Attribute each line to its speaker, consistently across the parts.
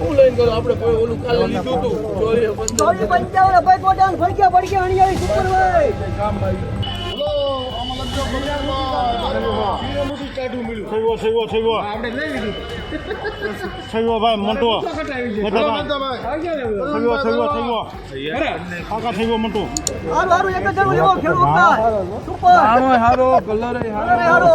Speaker 1: હું લઈને ગયો? આપણે કોઈ ઓલું કાલે લીધું હતું?
Speaker 2: ચોરી પંચાવન ભાઈ કોટાન ફડક્યા ફડક્યા અણી આવી સુપર ભાઈ.
Speaker 1: કામ
Speaker 3: ભાઈ
Speaker 2: હારું હારું એક જ જણું લેવો ખેડૂત ભાઈ સુપર
Speaker 1: આનો હારો કલર
Speaker 2: હારો. હારો.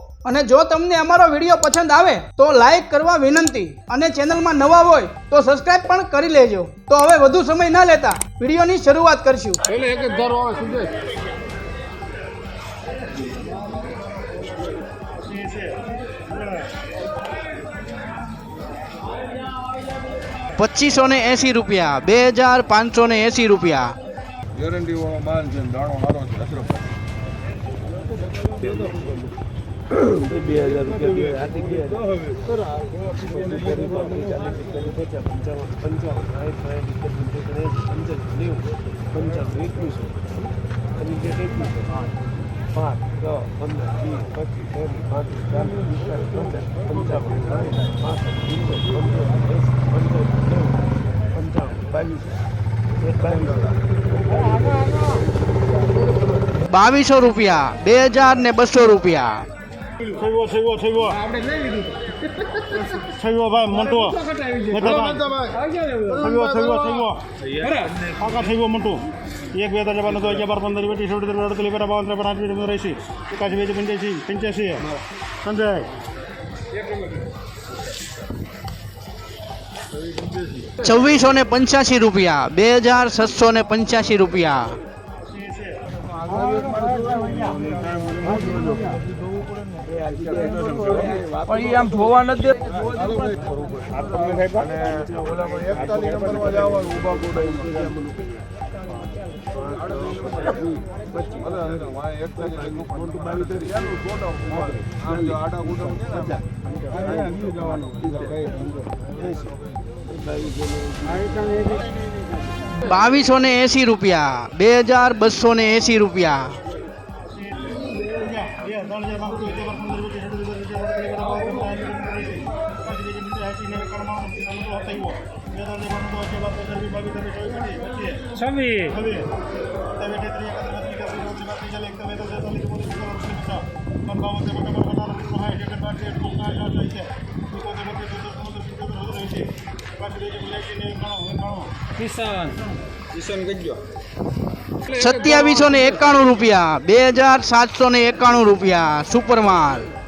Speaker 4: અને જો તમને અમારો વીડિયો પસંદ આવે તો લાઈક કરવા વિનંતી અને ચેનલમાં નવા હોય તો સબસ્ક્રાઇબ પણ કરી લેજો. તો હવે વધુ સમય ના લેતા વિડીયોની શરૂઆત કરશું.
Speaker 1: એટલે એક જ ધારો આવે સુજેશ
Speaker 4: પચીસો ને એંસી રૂપિયા બે હજાર પાંચસો ને એંસી રૂપિયા.
Speaker 1: ગેરંટી વાળો માલ છે દાણો સારો છે બે હજાર
Speaker 4: બાવીસો રૂપિયા બે હજાર ને બસો રૂપિયા.
Speaker 3: થયો થયો થયો થયો ભાઈ મોટો. મોટા ભાઈ. થયો થયો થયો કાકા થયો મોટો. એક બે ત્રણ પાંચ અગિયાર બાર પંદર વીસ ત્રીસ અડતીસ અડતીસ બેટા બાવન ત્રેપન આઠ વીસ એસી એકાસી બે પંચ્યાસી પંચ્યાસી. સંજય.
Speaker 4: છવ્વીસો ને પંચ્યાસી રૂપિયા બે હજાર છસો ને પંચ્યાસી રૂપિયા.
Speaker 1: પણ એ આમ જોવા નથી
Speaker 4: બાવીસો ને એંસી રૂપિયા, બે હજાર બસો ને એંસી રૂપિયા.
Speaker 3: છવ્વીસ
Speaker 4: સત્યાવીસો ને એકાણું રૂપિયા બે હજાર સાતસો ને એકાણું રૂપિયા સુપરમાલ.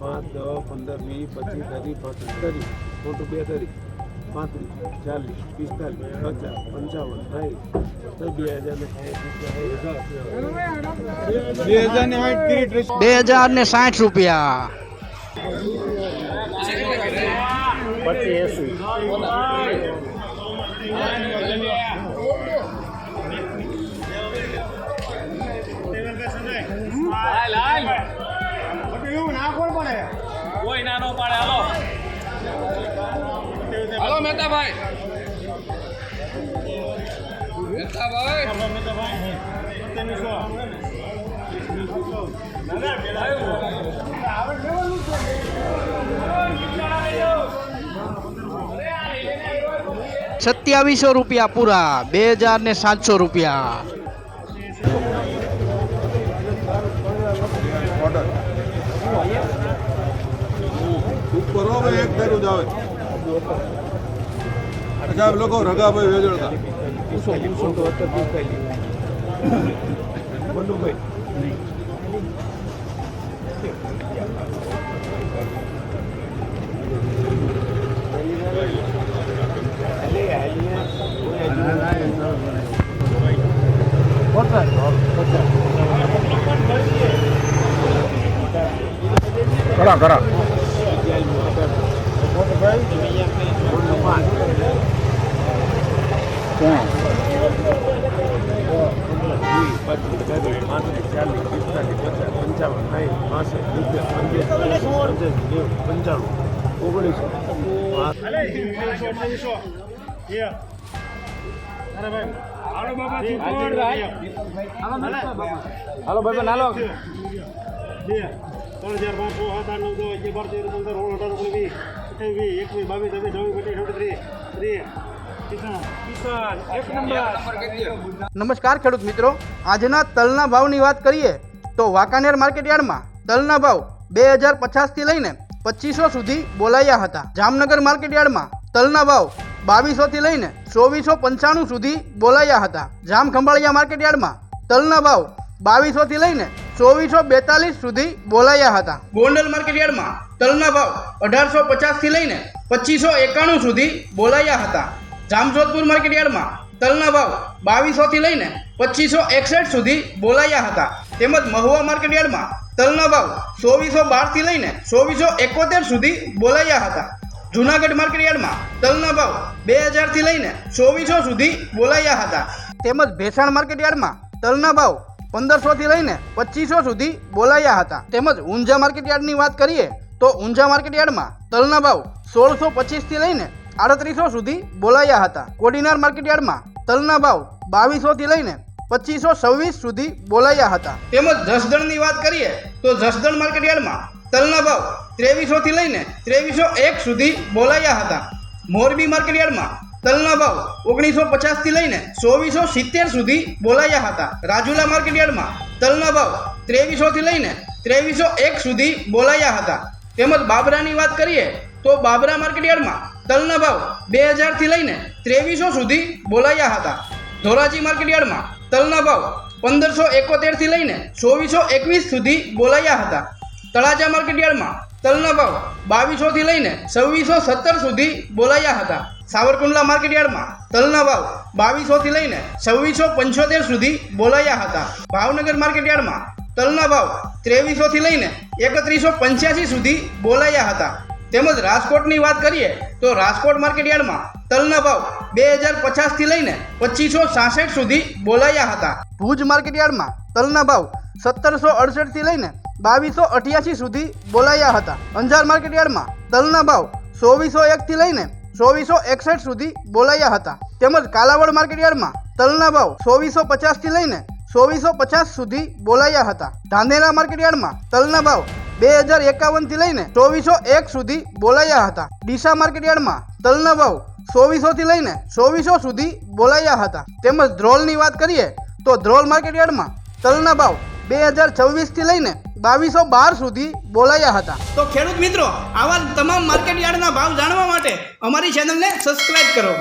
Speaker 5: પાંચ, દસ, પંદર, વીસ, પચીસ, ત્રીસ, પાંત્રીસ ત્રીસ મોટું બે ત્રીસ પાંત્રીસ, ચાલીસ, પિસ્તાલીસ, પચાસ, પંચાવન સાહીઠ બે હજાર ને
Speaker 1: બે હજાર સાઠ
Speaker 4: બે હજાર રૂપિયા.
Speaker 1: હાલો મહેતાભાઈ મહેતાભાઈ
Speaker 4: સત્યાવીસો રૂપિયા પૂરા બે હજાર ને સાતસો રૂપિયા.
Speaker 6: ઉપર એક ધારું જ આવે. અજાબ લોકો રગાભાઈ વેજળતા.
Speaker 1: કરા કરા.
Speaker 5: ચાલીસ અઢાર ફોનનો પાંચ વીસ પચીસ ત્રીસ પાંત્રીસ ચાલીસ પિસ્તાલીસ પચાસ પંચાવન સાઠ પાસઠ સિત્તેર પંચ્યાસી પંચ્યાસી નેવું પંચાણું.
Speaker 3: ભાઈ હાલો
Speaker 1: ભાઈ હાલો
Speaker 3: ત્રણ હજાર પાંચસો સાત આઠ નવ દસ અગિયાર બાર તેર પંદર સોળ અઢાર ઓગણીસ વીસ એકવીસ બાવીસ ત્રેવીસ ચોવીસ પચીસ છવ્વીસ ત્રીસ ત્રીસ
Speaker 4: નમસ્કાર ખેડૂત મિત્રો. આજના તલના ભાવની વાત કરીએ તો વાંકાનેર માર્કેટ યાર્ડમાં તલના ભાવ બે હજાર પચાસથી લઈને પચીસો સુધી બોલાયા હતા. જામનગર માર્કેટ યાર્ડમાં તલના ભાવ બાવીસોથી લઈને ચોવીસો પંચાણું સુધી બોલાયા હતા. જામ ખંભાળિયા માર્કેટ યાર્ડમાં તલના ભાવ બાવીસોથી લઈને ચોવીસો બેતાલીસ સુધી બોલાયા હતા. ગોંડલ માર્કેટ યાર્ડમાં તલના ભાવ અઢારસો પચાસથી લઈને પચીસો એકાણું સુધી બોલાયા હતા. જામજોધપુર માર્કેટ યાર્ડમાં તલના ભાવ બાવીસોથી લઈને પચીસો એકસઠ સુધી બોલાયા હતા. તેમજ મહુવા માર્કેટ યાર્ડમાં તલના ભાવ ચોવીસો બારથી લઈને ચોવીસો એકોતેર સુધી બોલાયા હતા. જુનાગઢ માર્કેટ યાર્ડમાં તલના ભાવ બે હજારથી લઈને ચોવીસો સુધી બોલાયા હતા. તેમજ ભેસાણ માર્કેટ યાર્ડમાં તલના ભાવ પંદરસોથી લઈને પચીસો સુધી બોલાયા હતા. તેમજ ઊંઝા માર્કેટ યાર્ડની વાત કરીએ તો ઊંઝા માર્કેટ યાર્ડમાં તલના ભાવ સોળસો પચીસથી લઈને આડત્રીસો સુધી બોલાયા હતા. કોડીનાર માર્કેટ યાર્ડમાં તલના ભાવ બાવીસોથી લઈને પચીસો છવ્વીસ સુધી બોલાયા હતા. તેમજ જસદણની વાત કરીએ તો જસદણ માર્કેટ યાર્ડમાં તલના ભાવ ત્રેવીસોથી લઈને ત્રેવીસો એક સુધી બોલાયા હતા. મોરબી માર્કેટ યાર્ડમાં તલના ભાવ ઓગણીસો પચાસથી લઈને ચોવીસો સિત્તેર સુધી બોલાયા હતા. રાજુલા માર્કેટ યાર્ડમાં તલના ભાવ ત્રેવીસોથી લઈને ત્રેવીસો એક સુધી બોલાયા હતા. તેમજ બાબરાની વાત કરીએ તો બાબરા માર્કેટયાર્ડમાં તલના ભાવ બે હજારથી લઈને ત્રેવીસો સુધી બોલાયા હતા. ધોરાજી માર્કેટયાર્ડમાં તલના ભાવ પંદરસો એકોતેરથી લઈને ચોવીસો એકવીસ સુધી બોલાયા હતા. તળાજા માર્કેટયાર્ડમાં તલના ભાવ બાવીસોથી લઈને છવ્વીસો સત્તર સુધી બોલાયા હતા. સાવરકુંડલા માર્કેટયાર્ડમાં તલના ભાવ બાવીસોથી લઈને છવ્વીસો પંચોતેર સુધી બોલાયા હતા. ભાવનગર માર્કેટયાર્ડમાં તલના ભાવ ત્રેવીસોથી લઈને એકત્રીસો પંચ્યાસી સુધી બોલાયા હતા. તેમજ રાજકોટની વાત કરીએ તો રાજકોટ માર્કેટ યાર્ડમાં તલના ભાવ બે હજાર પચાસથી લઈને પચીસો સાસઠ સુધી બોલાયા હતા. ભુજ માર્કેટ યાર્ડમાં તલના ભાવ સત્તરસો અડસઠથી લઈને બાવીસો અઠ્યાસી સુધી બોલાયા હતા. અંજાર માર્કેટ યાર્ડમાં તલના ભાવ ચોવીસો એકથી લઈને ચોવીસો એકસઠ સુધી બોલાયા હતા. તેમજ કાલાવડ માર્કેટ યાર્ડમાં તલના ભાવ ચોવીસો પચાસથી લઈને ચોવીસો પચાસ સુધી બોલાયા હતા. ધાંધેરા માર્કેટ યાર્ડમાં તલના ભાવ બે હજાર એકાવનથી લઈને ચોવીસો એક સુધી બોલાયા હતા. ડીસા માર્કેટ યાર્ડમાં તલના ભાવ ચોવીસોથી લઈને ચોવીસો સુધી બોલાયા હતા. તેમજ ધ્રોલની વાત કરીએ તો ધ્રોલ માર્કેટ યાર્ડમાં તલના ભાવ બે હજાર છવ્વીસથી લઈને બાવીસો બાર સુધી બોલાયા હતા. તો ખેડૂત મિત્રો, આવા તમામ માર્કેટ યાર્ડના ભાવ જાણવા માટે અમારી ચેનલને સબસ્ક્રાઇબ કરો.